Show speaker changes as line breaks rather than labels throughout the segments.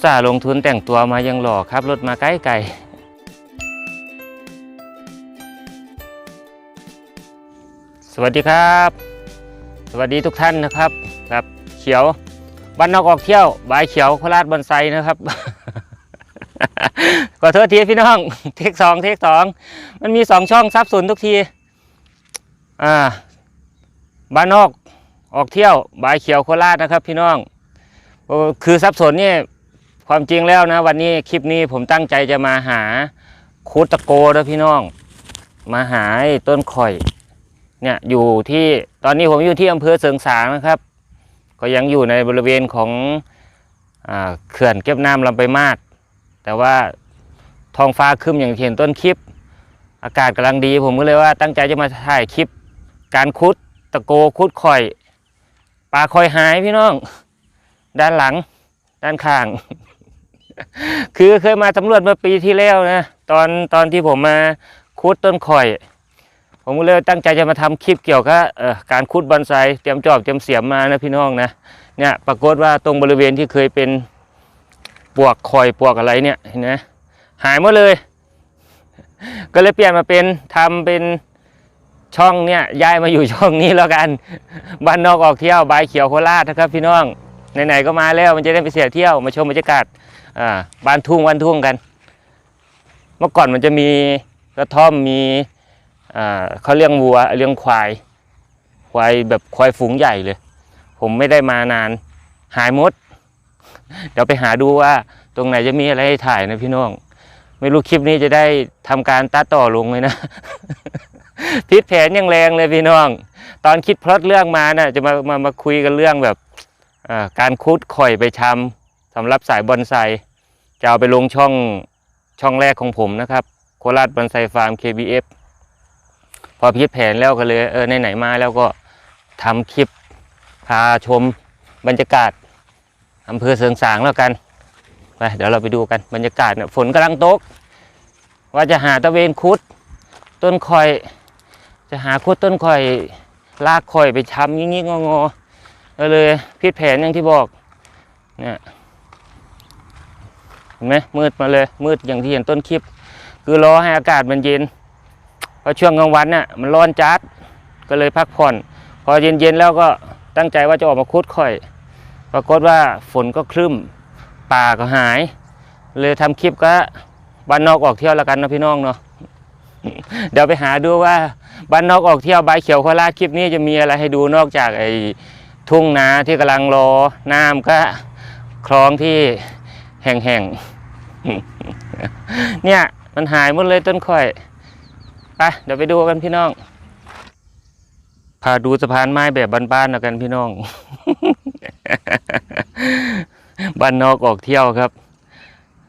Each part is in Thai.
อุตส่าห์ลงทุนแต่งตัวมายังหล่อครับรถมาไกลไกลสวัสดีครับ สวัสดีทุกท่านนะครับครับ เขียวบ้านนอกออกเที่ยวบายเขียวโคราชบอนไซนะครับขอโทษทีพี่น้อง เทคสองเทคสองมันมีสองช่องซับสนทุกทีอ่าบ้านนอกออกเที่ยวบายเขียวโคราชนะครับ พี่น้องเออคือซับสนเนี่ย ความจริงแล้วนะ วันนี้คลิปนี้ผมตั้งใจจะมาหาคูดตะโกนะพี่น้อง มาหาต้นข่อย เนี่ยอยู่ที่ตอนนี้ผมอยู่ที่อำเภอเสริงสางนะครับ ก็ยังอยู่ในบริเวณของอเขื่อนเก็บน้ำลำไปมาดแต่ว่าท้องฟ้าคึ้มอย่างเห็นต้นคลิป อากาศกำลังดีผมก็เลยว่าตั้งใจจะมาถ่ายคลิป การคุดตะโกคุดข่อยปลาข่อยหายพี่น้อง ด้านหลัง ด้านข้าง คือเคยมาสำรวจเมื่อปีที่แล้วนะตอนตอนที่ผมมาคุดต้นข่อย ผมก็เลยตั้งใจจะมาทำคลิปเกี่ยวกับการคุดบอนไซเตรียมจอบเตรียมเสียมมานะพี่น้องนะเนี่ยปรากฏว่าตรงบริเวณที่เคยเป็นปวกข่อยปวกอะไรเนี่ยเห็นไหมหายหมดเลย ก็เลยเปลี่ยนมาเป็นทำเป็นช่องเนี่ยย้ายมาอยู่ช่องนี้แล้วกันบ้านนอกออกเที่ยวใบเขียวโคราชนะครับพี่น้องไหนๆก็มาแล้วมันจะได้ไปเสียเที่ยวมาชมบรรยากาศ อ่าบ้านทุ่งวันทุ่งกัน เมื่อก่อนมันจะมีกระท่อมมีอ่าเขาเลี้ยงวัวเลี้ยงควาย ควายแบบควายฝูงใหญ่เลย ผมไม่ได้มานานหายมด เดี๋ยวไปหาดูว่าตรงไหนจะมีอะไรให้ถ่ายนะพี่น้อง ไม่รู้คลิปนี้จะได้ทำการตัดต่อลงไหมนะพิษแผนยังแรงเลยพี่น้อง ตอนคิดพล็อตเรื่องมานะ่ะจะมามามาคุยกันเรื่องแบบการคุดข่อยไปชำสำหรับสายบอนไซ จะเอาไปลงช่องช่องแรกของผมนะครับ โคราชบอนไซฟาร์ม KBF พอพิดแผนแล้วก็เลยเออไหนๆมาแล้วก็ทำคลิปพาชมบรรยากาศอำเภอเสริงสางแล้วกันไปเดี๋ยวเราไปดูกันบรรยากาศเนี่ยฝนกำลังตก ว่าจะหาตะเวนคุด ต้นคอย จะหาคุดต้นคอยลากคอยไปช้ำยิ่งงอๆก็เลยพิดแผนอย่างที่บอกเนี่ย เห็นไหมมืดมาเลย มืดอย่างที่เห็นต้นคลิป คือรอให้อากาศมันเย็นพราะช่วงกลางวันน่ะมันร้อนจัดก็เลยพักผ่อน พอเย็นๆแล้วก็ตั้งใจว่าจะออกมาคุดค่อย ปรากฏว่าฝนก็ครึ้มป่าก็หาย เลยทำคลิปก็บ้านนอกออกเที่ยวล้วกันนะพี่น้องเนาะเดี๋ยวไปหาดูว่าบ้านนอกออกเที่ยวใบเขียวโคราชคลิปนี้จะมีอะไรให้ดูนอกจากไอ้ทุ่งนาที่กำลังรอน้ำก็คลองที่ แห่งๆ เนี่ยมันหายหมดเลยต้นข่อย ไปเดี๋ยวไปดูกันพี่น้อง พาดูสะพานไม้แบบบ้านๆแล้วกันพี่น้อง บ้านนอกออกเที่ยวครับ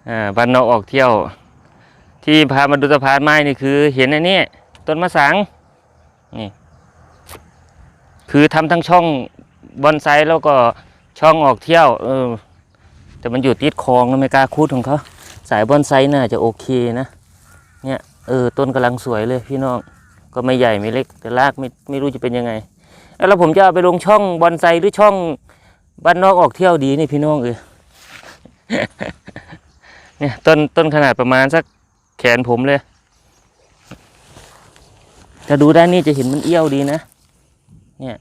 อ่า บ้านนอกออกเที่ยว ที่พามาดูสะพานไม้นี่คือ เห็นอันนี้ต้นมะสัง นี่ คือทำทั้งช่องบอนไซแล้วก็ช่องออกเที่ยว เออ แต่มันอยู่ติดคลองนะไม่กล้าคูดของเขาสายบอนไซน่าจะโอเคนะ เนี่ยเออต้นกำลังสวยเลยพี่น้องก็ไม่ใหญ่ไม่เล็ก แต่รากไม่ไม่รู้จะเป็นยังไง แล้วผมจะเอาไปลงช่องบอนไซหรือช่องบ้านนอกออกเที่ยวดีนี่พี่น้องเออเนี่ยต้นต้นขนาดประมาณสักแขนผมเลยถ้าดูด้านนี้จะเห็นมันเอี้ยวดีนะ เนี่ย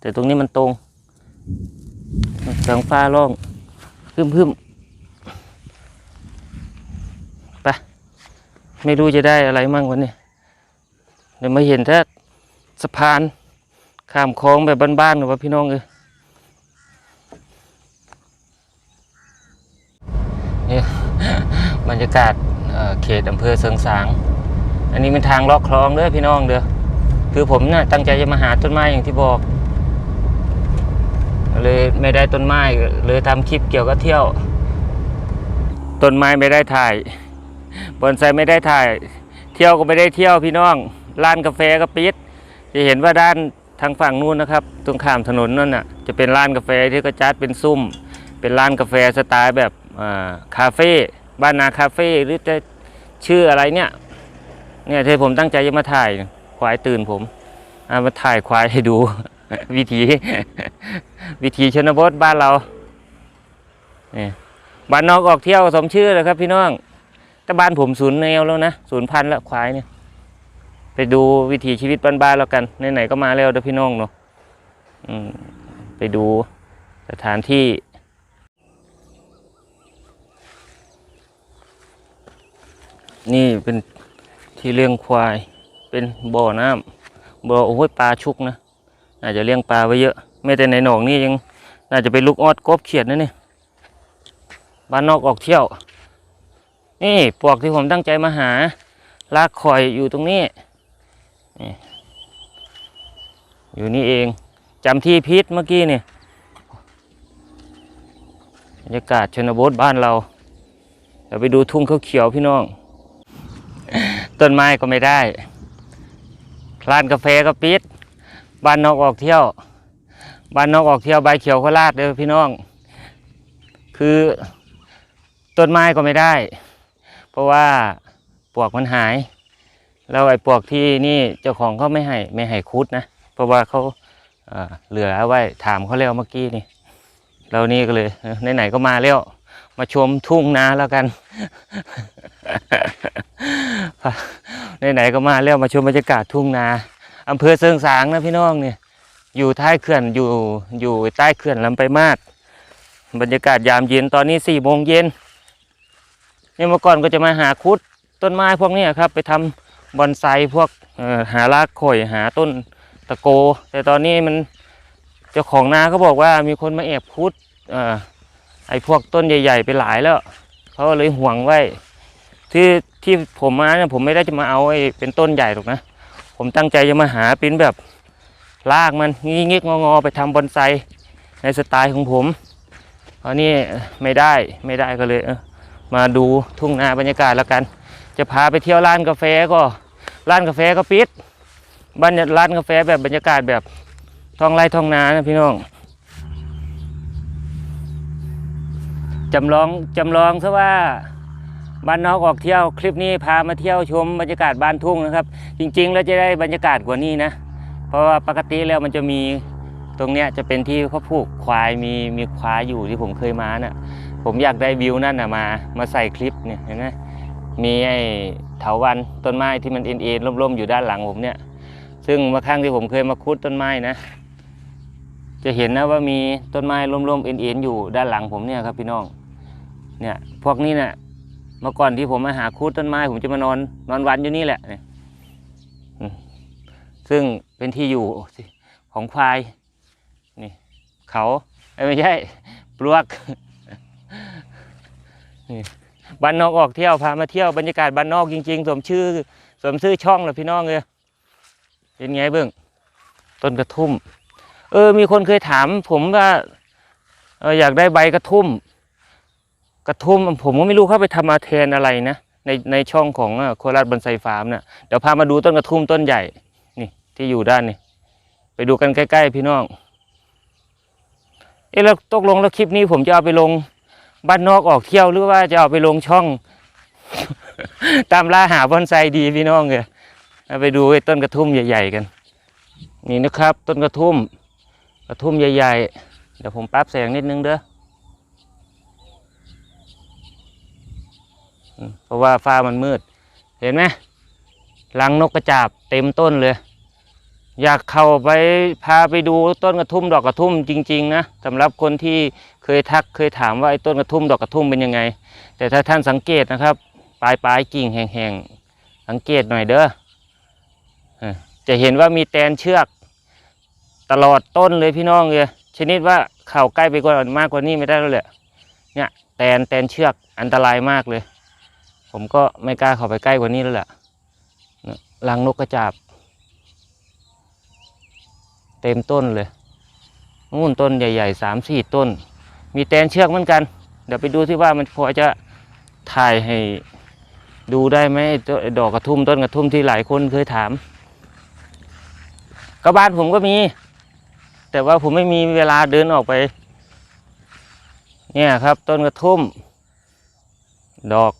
แต่ตรงนี้มันตรงทางฟ้าร่อง พึ่มพึ่มไปไม่รู้จะได้อะไรมั่งวันนี้เดี๋ยวมาเห็นถ้าสะพานข้ามคลองแบบบ้านๆหรือว่าพี่น้องเอยเนี่ยบรรยากาศเเขตอำเภอเสริงสาง อันนี้เป็นทางลาะคลองเด้อพี่น้องเด้อคือผมน่ะตั้งใจจะมาหาต้นไม้อย่างที่บอก เลยไม่ได้ต้นไม้เลยทำคลิปเกี่ยวกับเที่ยว ต้นไม้ไม่ได้ถ่ายบอนไซไม่ได้ถ่าย เที่ยวก็ไม่ได้เที่ยวพี่น้องร้านกาแฟก็ปิดจะเห็นว่าด้านทางฝั่งนู้นนะครับ ตรงข้ามถนนนั่นน่ะจะเป็นร้านกาแฟที่ก็จัดเป็นซุ้ม เป็นร้านกาแฟสไตล์แบบคาเฟ่บ้านนาคาเฟ่หรือจะชื่ออะไรเนี่ยเนี่ยที่ผมตั้งใจจะมาถ่ายควายตื่นผมามาถ่ายควายให้ดู วิถีวิถีชนบทบ้านเราเนี่ยบ้านนอกออกเที่ยวสมชื่อเลยครับ พี่น้องแต่บ้านผมศูนย์แนวแล้วนะศูนย์พันธุ์ล้วควายเนี่ย ไปดูวิถีชีวิตบ้านๆแล้วกันไหนๆก็มาแล้วเด้อพี่น้องเนาะไปดูสถานที่นี่เป็นที่เลี้ยงควาย เป็นบ่อน้ำบ่อโอ้ยปลาชุกนะ น่าจะเลี้ยงปลาไว้เยอะไม่แต่ในหนองนี่ยังน่าจะเป็นลูกออดกบเขียดนะนี่บ้านนอกออกเที่ยว นี่ปลวกที่ผมตั้งใจมาหา ลากคอยอยู่ตรงนี้นอยู่นี่เองจำที่พิษเมื่อกี้นี่บรรยากาศชนบทบ้านเราเดี๋ยวไปดูทุ่งเขาเขียวๆพี่น้อง ต้นไม้ก็ไม่ได้ร้านกาแฟก็ปิด บ้านนอกออกเที่ยว บ้านนอกออกเที่ยวใบเขียวโคราชเด้อพี่น้อง คือต้นไม้ก็ไม่ได้ เพราะว่าปวกมันหาย แล้วไอ้ปวกที่นี่เจ้าของเขาไม่ให้ไม่ให้คุดนะ เพราะว่าเขาเอ่อเหลือเอาไว้ถามเขาแล้วเมื่อกี้นี่ เรานี่ก็เลยไหนๆก็มาแล้ว มาชมทุ่งนาแล้วกันไหนๆก็มาแล้วมาชมบรรยากาศทุ่งนา อำเภอเซิงสางนะพี่น้องเนี่ย อยู่ท้ายเขื่อนอยู่อยู่ใต้เขื่อนลำไปมาศบรรยากาศยามเย็นตอนนี้สี่โมงเย็นเนี่ยเมื่อก่อนก็จะมาหาคุดต้นไม้พวกนี้ครับ ไปทำบอนไซพวกหารากข่อยหาต้นตะโก แต่ตอนนี้มันเจ้าของนาเขาบอกว่ามีคนมาแอบคุดอไอ้พวกต้นใหญ่ ๆ ไปหลายแล้วเขาเลยห่วงไว้ ที่ที่ผมมาเนี่ยผมไม่ได้จะมาเอาไอ้เป็นต้นใหญ่หรอกนะ ผมตั้งใจจะมาหาเป็นแบบลากมันงี้งี้งอๆไปทำบอนไซในสไตล์ของผมเพราะนี่ไม่ได้ไม่ได้ก็เลยเออมาดูทุ่งนาบรรยากาศแล้วกัน จะพาไปเที่ยวร้านกาแฟก็ร้านกาแฟก็ปิดบ้านร้านกาแฟแบบบรรยากาศแบบท้องไร่ท้องนานะพี่น้องจำลองจำลองซะว่า บ้านนอกออกเที่ยวคลิปนี้พามาเที่ยวชมบรรยากาศบ้านทุ่งนะครับ จริงๆ แล้วจะได้บรรยากาศกว่านี้นะ เพราะว่าปกติแล้วมันจะมีตรงเนี้ยจะเป็นที่เขาผูกควายมีมีควายอยู่ที่ผมเคยมาน่ะผมอยากได้วิวนั่นน่ะมามาใส่คลิปเนี่ยเห็นไหมมีไอ้เถาวันต้นไม้ที่มันเอ็นเอ็นร่มๆอยู่ด้านหลังผมเนี่ย ซึ่งเมื่อครั้งที่ผมเคยมาคุดต้นไม้นะ จะเห็นนะว่ามีต้นไม้ร่มๆเอ็นเอ็นอยู่ด้านหลังผมเนี่ยครับพี่น้องเนี่ยพวกนี้เนี่ย เมื่อก่อนที่ผมมาหาคุดต้นไม้ ผมจะมานอนนอนวันอยู่นี่แหละเนี่ยซึ่งเป็นที่อยู่ของควายนี่ เขาเอ้ไม่ใช่ปลวกนี่บ้านนอกออกเที่ยวพามาเที่ยวบรรยากาศบ้านนอกจริง ๆ สมชื่อสมชื่อช่องเลยพี่น้องเลยเป็นไงเบื้องต้นกระทุ่ม เออ มีคนเคยถาม ผมว่าเอออยากได้ใบกระทุ่ม กระทุ่มผมก็ไม่รู้เขาไปทำมาแทนอะไรนะในในช่องของโคราชบอนไซฟาร์มเนี่ยเดี๋ยวพามาดูต้นกระทุ่มต้นใหญ่นี่ที่อยู่ด้านนี่ไปดูกันใกล้ๆพี่น้อง เอ๊ะแล้วตกลงแล้วคลิปนี้ผมจะเอาไปลงบ้านนอกออกเที่ยวหรือว่าจะเอาไปลงช่อง ตามล่าหาบอนไซดีพี่น้องเลยเอาไปดูไอ้ต้นกระทุ่มใหญ่ ๆกัน นี่นะครับ ต้นกระทุ่ม กระทุ่มใหญ่ ๆ เดี๋ยวผมปรับแสงนิดนึงเด้ออืม เพราะว่าฟ้ามันมืด เห็นไหมรังนกกระจาบเต็มต้นเลย อยากเข้าไปพาไปดูต้นกระทุ่มดอกกระทุ่มจริง ๆ นะสำหรับคนที่เคยทักเคยถามว่าไอ้ต้นกระทุ่มดอกกระทุ่มเป็นยังไง แต่ถ้าท่านสังเกตนะครับ ปลายปลายกิ่งแห้งๆสังเกตหน่อยเด้อจะเห็นว่ามีแตนเชือกตลอดต้นเลยพี่น้องเลยชนิดว่าเข้าใกล้ไปกว่ามากกว่านี้ไม่ได้แล้วแหละเนี่ยแตนแตนเชือกอันตรายมากเลย ผมก็ไม่กล้าเข้าไปใกล้กว่านี้แล้วแหละเนี่ยรังนกกระจาบ เต็มต้นเลยนู่นต้นใหญ่ๆสามสี่ต้น มีแตนเชือกเหมือนกัน เดี๋ยวไปดูที่ว่ามันพอจะถ่ายให้ดูได้ไหมดอกกระทุ่มต้นกระทุ่มที่หลายคนเคยถามก็บ้านผมก็มี แต่ว่าผมไม่มีเวลาเดินออกไป เนี่ยครับ ต้นกระทุ่ม ดอก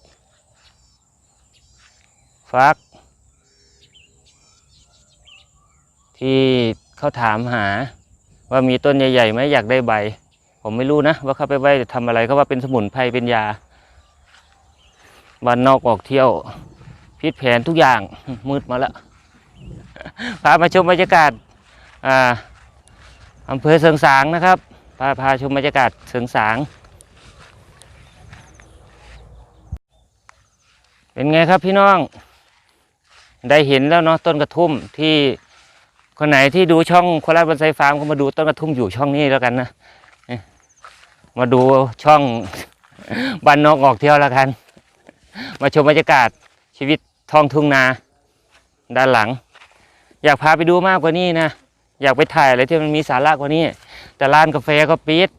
ฟัก ที่เขาถามหา ว่ามีต้นใหญ่ๆไหมอยากได้ใบ ผมไม่รู้นะ ว่าเขาไปไว้ทำอะไรเขาว่าเป็นสมุนไพรเป็นยาบ้านนอกออกเที่ยวพิษแผนทุกอย่างมืดมาแล้วพามาชมบรรยากาศอ่าอำเภอเสิงสางนะครับพาพาชมบรรยากาศเสิงสาง เป็นไงครับพี่น้อง ได้เห็นแล้วเนาะต้นกระทุ่มที่คนไหนที่ดูช่องโคราชบอนไซฟาร์มก็มาดูต้นกระทุ่มอยู่ช่องนี้แล้วกันนะมาดูช่องบ้านนอกออกเที่ยวแล้วกัน มาชมบรรยากาศชีวิตท้องทุ่งนา ด้านหลัง อยากพาไปดูมากกว่านี้นะอยากไปถ่ายอะไรที่มันมีสาระกว่านี้ แต่ร้านกาแฟก็ปิด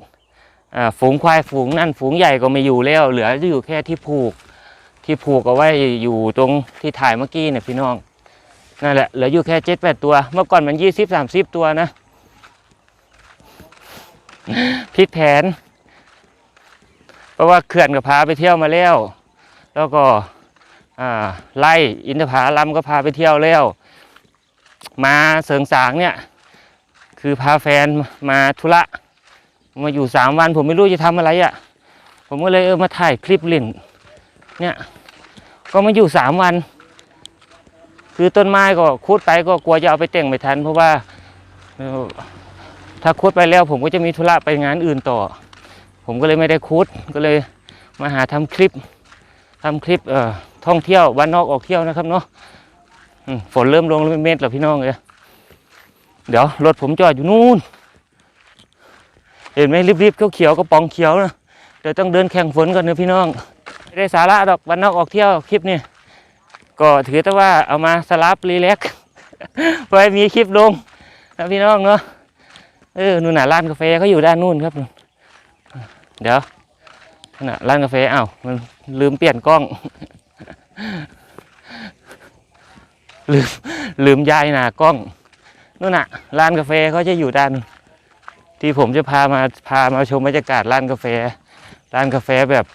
ฝูงควายฝูงนั่นฝูงใหญ่ก็ไม่อยู่แล้ว เหลืออยู่แค่ที่ผูก ที่ผูกเอาไว้อยู่ตรงที่ถ่ายเมื่อกี้เนี่ยพี่น้องนั่นแหละเหลืออยู่แค่เจ็ดแปดตัว เมื่อก่อนมันยี่สิบสามสิบตัวนะพลิกแผน เพราะว่าเขื่อนก็พาไปเที่ยวมาแล้ว แล้วก็ไล่อินทผลัมก็พาไปเที่ยวแล้ว มาเสริงสางเนี่ย คือพาแฟนมาธุระมาอยู่สามวัน ผมไม่รู้จะทำอะไรอะ่ะ ผมก็เลยเออมาถ่ายคลิปเล่น เนี่ยก็มาอยู่สามวัน คือต้นไม้ก็คุดไปก็กลัวจะเอาไปแต่งไม่ทัน เพราะว่าถ้าคุดไปแล้วผมก็จะมีธุระไปงานอื่นต่อ ผมก็เลยไม่ได้คุดก็เลยมาหาทำคลิปทำคลิปเอ่อท่องเที่ยววันนอกออกเที่ยวนะครับเนาะฝนเริ่มลงเม็ดแล้วพี่น้องเลยเดี๋ยวรถผมจอดอยู่นู่นเห็นไหมรีบๆเขียวๆกระป๋องเขียวนะเดี๋ยวต้องเดินแข่งฝนก่อนนะพี่น้อง ไม่ได้สาระดอกวันนอกออกเที่ยวคลิปนี้ก็ถือแต่ว่าเอามาสลับรีแลกซ์เพื่อให้มีคลิปลงนะพี่น้องเนาะเออนู่นน่ะร้านกาแฟเขาอยู่ด้านนู่นครับนู่นเดี๋ยวนั่นน่ะร้านกาแฟอ้าวมันลืมเปลี่ยนกล้อง ลืมลืมย้ายหน้ากล้องนู่นน่ะร้านกาแฟเขาจะอยู่ด้านนู่นที่ผมจะพามาพามาชมบรรยากาศร้านกาแฟ ร้านกาแฟแบบ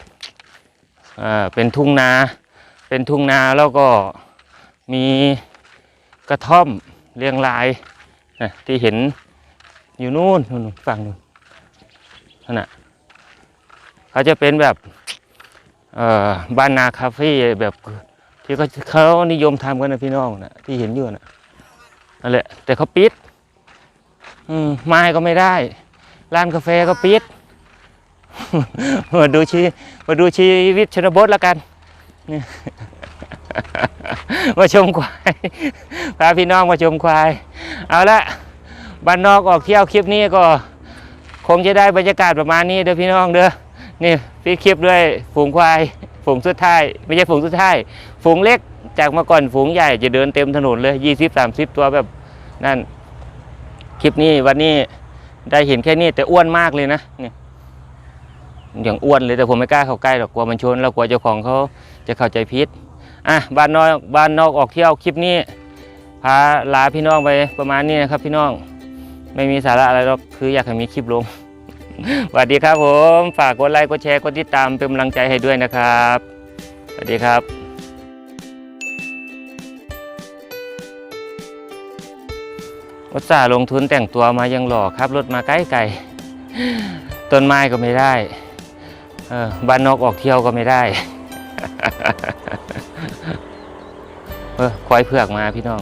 เป็นทุ่งนา เป็นทุ่งนาแล้วก็มีกระท่อมเรียงรายนะที่เห็นอยู่นู่นนู่นฝั่งนู้นนั่นน่ะเขาจะเป็นแบบบ้านนาคาเฟ่แบบที่เขาเขานิยมทำกันนะพี่น้องนะที่เห็นอยู่นะนั่นแหละแต่เขาปิดไม้ก็ไม่ได้ ร้านกาแฟก็ปิด มาดูชีมาดูชีวิตชนบทแล้วกัน มาชมควายพาพี่น้องมาชมควาย เอาละบ้านนอกออกเที่ยวคลิปนี้ก็ คงจะได้บรรยากาศประมาณนี้เด้อพี่น้องเด้อนี่พี่คลิปด้วยฝูงควาย ฝูงสุดท้าย ไม่ใช่ฝูงสุดท้าย ฝูงเล็กจากเมื่อก่อนฝูงใหญ่จะเดินเต็มถนนเลยยี่สิบสามสิบตัวแบบนั่นคลิปนี้วันนี้ได้เห็นแค่นี้แต่อ้วนมากเลยนะนี่ อย่างอ้วนเลยแต่ผมไม่กล้าเข้าใกล้หรอกกลัวมันชนแล้วกลัวเจ้าของเขาจะเข้าใจผิดอะบ้านนอกบ้านนอกออกเที่ยวคลิปนี้พาลาพี่น้องไปประมาณนี้นะครับ พี่น้องไม่มีสาระอะไรหรอกคืออยากให้มีคลิปลงสวัสดีครับผมฝากกดไลค์กดแชร์กดติดตามเป็นกำลังใจให้ด้วยนะครับสวัสดีครับวัสาห์ลงทุนแต่งตัวมายังหล่อครับรถมาใกล้ๆต้นไม้ก็ไม่ได้ เออบ้านนอกออกเที่ยวก็ไม่ได้ เออควายเผือกมาพี่น้อง